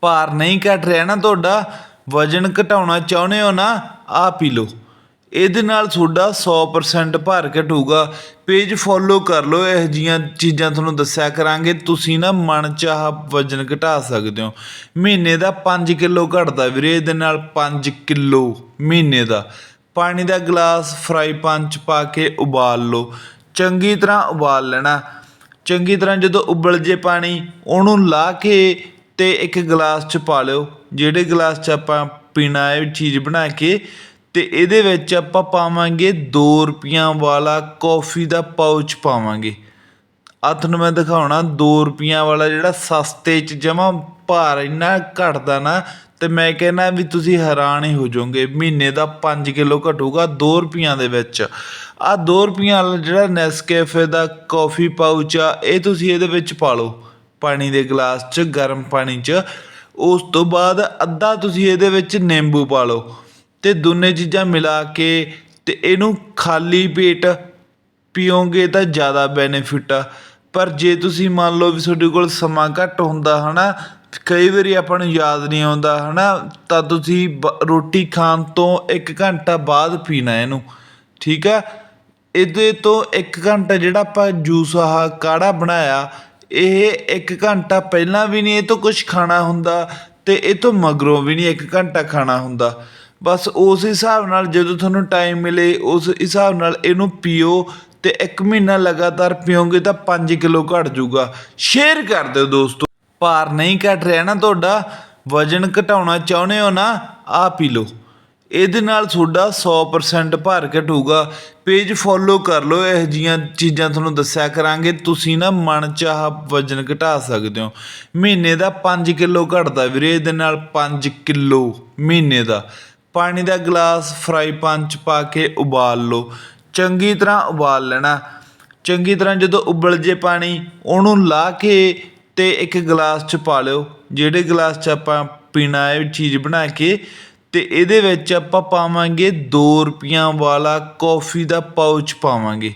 ਭਾਰ ਨਹੀਂ ਘਟ ਰਿਹਾ ਨਾ ਤੁਹਾਡਾ, ਵਜਨ ਘਟਾਉਣਾ ਚਾਹੁੰਦੇ ਹੋ ਨਾ ਆ ਪੀ ਲਓ। ਇਹਦੇ ਨਾਲ ਤੁਹਾਡਾ 100% ਭਾਰ ਘਟੂਗਾ। ਪੇਜ ਫੋਲੋ ਕਰ ਲਓ, ਇਹ ਜੀਆਂ ਚੀਜ਼ਾਂ ਤੁਹਾਨੂੰ ਦੱਸਿਆ ਕਰਾਂਗੇ, ਤੁਸੀਂ ਨਾ ਮਨ ਚਾਹ ਵਜਨ ਘਟਾ ਸਕਦੇ ਹੋ। ਮਹੀਨੇ ਦਾ 5 ਕਿਲੋ ਘਟਦਾ ਵੀਰੇ, ਇਹਦੇ ਨਾਲ 5 ਕਿਲੋ ਮਹੀਨੇ ਦਾ। ਪਾਣੀ ਦਾ ਗਲਾਸ ਫਰਾਈ ਪੈਨ ਚ ਪਾ ਕੇ ਉਬਾਲ ਲਓ। ਚੰਗੀ ਤਰ੍ਹਾਂ ਉਬਾਲ ਲੈਣਾ। ਚੰਗੀ ਤਰ੍ਹਾਂ ਜਦੋਂ ਉਬਲ ਜੇ ਪਾਣੀ, ਉਹਨੂੰ ਲਾ ਕੇ ਤੇ ਇੱਕ ਗਲਾਸ ਚ ਪਾ ਲਿਓ, ਜਿਹੜੇ ਗਲਾਸ ਚ ਆਪਾਂ ਪੀਣਾ ਹੈ ਚੀਜ਼ ਬਣਾ ਕੇ, ਤੇ ਇਹਦੇ ਵਿੱਚ ਆਪਾਂ ਪਾਵਾਂਗੇ 2 ਰੁਪਈਆਂ ਵਾਲਾ ਕੌਫੀ ਦਾ ਪਾਊਚ ਪਾਵਾਂਗੇ। ਆਹ ਤੁਹਾਨੂੰ ਮੈਂ ਦਿਖਾਉਣਾ 2 ਰੁਪਈਆਂ ਵਾਲਾ ਜਿਹੜਾ ਸਸਤੇ ਚ ਜਮਾ ਭਾਰ ਇੰਨਾ ਘਟਦਾ ਨਾ, ਤੇ ਮੈਂ ਕਹਿੰਦਾ ਵੀ ਤੁਸੀਂ ਹੈਰਾਨ ਹੀ ਹੋ ਜਾਓਗੇ, ਮਹੀਨੇ ਦਾ 5 ਕਿਲੋ ਘਟੂਗਾ 2 ਰੁਪਈਆਂ ਦੇ ਵਿੱਚ। ਆਹ 2 ਰੁਪਈਆਂ ਵਾਲਾ ਜਿਹੜਾ ਨੈਸਕੈਫੇ ਦਾ ਕਾਫੀ ਪਾਊਚ ਆ, ਇਹ ਤੁਸੀਂ ਇਹਦੇ ਵਿੱਚ ਪਾ ਲਓ। ਪਾਣੀ ਦੇ ਗਲਾਸ 'ਚ, ਗਰਮ ਪਾਣੀ 'ਚ, ਉਸ ਤੋਂ ਬਾਅਦ ਅੱਧਾ ਤੁਸੀਂ ਇਹਦੇ ਵਿੱਚ ਨਿੰਬੂ ਪਾ ਲਓ ਤੇ ਦੋਨੇ ਚੀਜ਼ਾਂ ਮਿਲਾ ਕੇ ਤੇ ਇਹਨੂੰ ਖਾਲੀ ਪੇਟ ਪੀਓਗੇ ਤਾਂ ਜ਼ਿਆਦਾ ਬੈਨੀਫਿਟ ਆ। ਪਰ ਜੇ ਤੁਸੀਂ ਮੰਨ ਲਓ ਵੀ ਤੁਹਾਡੇ ਕੋਲ ਸਮਾਂ ਘੱਟ ਹੁੰਦਾ ਹਨਾ, ਕਈ ਵਾਰੀ ਆਪਾਂ ਨੂੰ ਯਾਦ ਨਹੀਂ ਆਉਂਦਾ ਹਨਾ, ਤਾਂ ਤੁਸੀਂ ਬ- ਰੋਟੀ ਖਾਣ ਤੋਂ 1 ਘੰਟਾ ਬਾਅਦ ਪੀਣਾ ਇਹਨੂੰ, ਠੀਕ ਆ? ਇਹਦੇ ਤੋਂ 1 ਘੰਟਾ ਜਿਹੜਾ ਆਪਾਂ ਜੂਸ ਆਹ ਕਾੜਾ ਬਣਾਇਆ ਇਹ 1 ਘੰਟਾ ਪਹਿਲਾਂ ਵੀ ਨਹੀਂ, ਇਹ ਤੋਂ ਕੁਝ ਖਾਣਾ ਹੁੰਦਾ ਤੇ ਇਹ ਤੋਂ ਮਗਰੋਂ ਵੀ ਨਹੀਂ 1 ਘੰਟਾ ਖਾਣਾ ਹੁੰਦਾ। ਬਸ ਉਸ ਹਿਸਾਬ ਨਾਲ ਜਦੋਂ ਤੁਹਾਨੂੰ ਟਾਈਮ ਮਿਲੇ, ਉਸ ਹਿਸਾਬ ਨਾਲ ਇਹਨੂੰ ਪੀਓ ਤੇ 1 ਮਹੀਨਾ ਲਗਾਤਾਰ ਪੀਓਗੇ ਤਾਂ 5 ਕਿਲੋ ਘਟ ਜਾਊਗਾ। ਸ਼ੇਅਰ ਕਰ ਦਿਓ ਦੋਸਤੋ। ਭਾਰ ਨਹੀਂ ਘਟ ਰਿਹਾ ਨਾ ਤੁਹਾਡਾ, ਵਜਨ ਘਟਾਉਣਾ ਚਾਹੁੰਦੇ ਹੋ ਨਾ ਆ ਪੀ ਲਓ। ਇਹਦੇ ਨਾਲ ਤੁਹਾਡਾ 100% ਭਾਰ ਘਟੂਗਾ ਪੇਜ ਫੋਲੋ ਕਰ ਲਓ, ਇਹ ਜੀਆਂ ਚੀਜ਼ਾਂ ਤੁਹਾਨੂੰ ਦੱਸਿਆ ਕਰਾਂਗੇ। ਤੁਸੀਂ ਨਾ ਮਨ ਚਾਹ ਵਜਨ ਘਟਾ ਸਕਦੇ ਹੋ। ਮਹੀਨੇ ਦਾ 5 ਕਿਲੋ ਘਟਦਾ ਵੀਰੇ, ਇਹਦੇ ਨਾਲ 5 ਕਿਲੋ ਮਹੀਨੇ ਦਾ। ਪਾਣੀ ਦਾ ਗਲਾਸ ਫਰਾਈ ਪੈਨ ਚ ਪਾ ਕੇ ਉਬਾਲ ਲਓ। ਚੰਗੀ ਤਰ੍ਹਾਂ ਉਬਾਲ ਲੈਣਾ। ਚੰਗੀ ਤਰ੍ਹਾਂ ਜਦੋਂ ਉਬਲ ਜੇ ਪਾਣੀ, ਉਹਨੂੰ ਲਾ ਕੇ ਤੇ ਇੱਕ ਗਲਾਸ ਚ ਪਾ ਲਿਓ। ਜਿਹੜੇ ਗਲਾਸ ਚ ਆਪਾਂ ਪੀਣਾ ਹੈ ਚੀਜ਼ ਬਣਾ ਕੇ ਅਤੇ ਇਹਦੇ ਵਿੱਚ ਆਪਾਂ ਪਾਵਾਂਗੇ ਦੋ ਰੁਪਈਆਂ ਵਾਲਾ ਕੌਫੀ ਦਾ ਪਾਊਚ ਪਾਵਾਂਗੇ।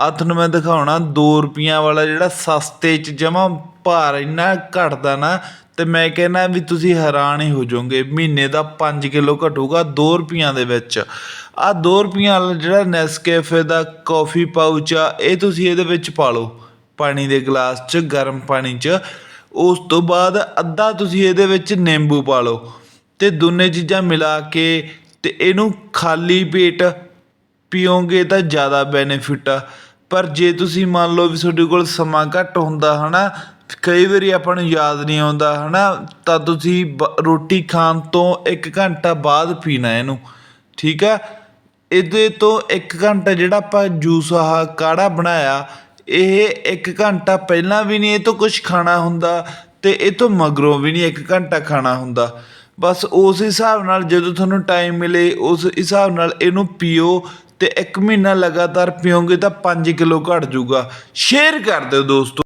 ਆਹ ਤੁਹਾਨੂੰ ਮੈਂ ਦਿਖਾਉਣਾ, ਦੋ ਰੁਪਈਆਂ ਵਾਲਾ ਜਿਹੜਾ ਸਸਤੇ ਚ ਜਮਾ ਭਾਰ ਇੰਨਾ ਘਟਦਾ ਨਾ ਅਤੇ ਮੈਂ ਕਹਿੰਦਾ ਵੀ ਤੁਸੀਂ ਹੈਰਾਨ ਹੀ ਹੋ ਜਾਓਗੇ, ਮਹੀਨੇ ਦਾ ਪੰਜ ਕਿਲੋ ਘਟੂਗਾ ਦੋ ਰੁਪਈਆਂ ਦੇ ਵਿੱਚ। ਆਹ ਦੋ ਰੁਪਈਆਂ ਵਾਲਾ ਜਿਹੜਾ ਨੈਸਕੈਫੇ ਦਾ ਕੌਫੀ ਪਾਊਚ ਆ, ਇਹ ਤੁਸੀਂ ਇਹਦੇ ਵਿੱਚ ਪਾ ਲਓ, ਪਾਣੀ ਦੇ ਗਲਾਸ 'ਚ, ਗਰਮ ਪਾਣੀ 'ਚ। ਉਸ ਤੋਂ ਬਾਅਦ ਅੱਧਾ ਤੁਸੀਂ ਇਹਦੇ ਵਿੱਚ ਨਿੰਬੂ ਪਾ ਲਓ। ਅਤੇ ਦੋਨੇ ਚੀਜ਼ਾਂ ਮਿਲਾ ਕੇ ਅਤੇ ਇਹਨੂੰ ਖਾਲੀ ਪੇਟ ਪੀਓਗੇ ਤਾਂ ਜ਼ਿਆਦਾ ਬੈਨੀਫਿਟ ਆ। ਪਰ ਜੇ ਤੁਸੀਂ ਮੰਨ ਲਓ ਵੀ ਤੁਹਾਡੇ ਕੋਲ ਸਮਾਂ ਘੱਟ ਹੁੰਦਾ ਹੈ ਨਾ ਕਈ ਵਾਰੀ ਆਪਾਂ ਨੂੰ ਯਾਦ ਨਹੀਂ ਆਉਂਦਾ ਹੈ ਨਾ ਤਾਂ ਤੁਸੀਂ ਬ- ਰੋਟੀ ਖਾਣ ਤੋਂ ਇੱਕ ਘੰਟਾ ਬਾਅਦ ਪੀਣਾ ਇਹਨੂੰ, ਠੀਕ ਆ? ਇਹਦੇ ਤੋਂ ਇੱਕ ਘੰਟਾ ਜਿਹੜਾ ਆਪਾਂ ਜੂਸ ਆਹ ਕਾੜਾ ਬਣਾਇਆ, ਇਹ ਇੱਕ ਘੰਟਾ ਪਹਿਲਾਂ ਵੀ ਨਹੀਂ ਇਹ ਤੋਂ ਕੁਝ ਖਾਣਾ ਹੁੰਦਾ ਅਤੇ ਇਹ ਤੋਂ ਮਗਰੋਂ ਵੀ ਨਹੀਂ ਇੱਕ ਘੰਟਾ ਖਾਣਾ ਹੁੰਦਾ। ਬਸ ਉਸ ਹਿਸਾਬ ਨਾਲ ਜਦੋਂ ਤੁਹਾਨੂੰ ਟਾਈਮ ਮਿਲੇ, ਉਸ ਹਿਸਾਬ ਨਾਲ ਇਹਨੂੰ ਪੀਓ ਤੇ 1 ਮਹੀਨਾ ਲਗਾਤਾਰ ਪੀਓਗੇ ਤਾਂ 5 ਕਿਲੋ ਘਟ ਜਾਊਗਾ। ਸ਼ੇਅਰ ਕਰ ਦਿਓ ਦੋਸਤੋ।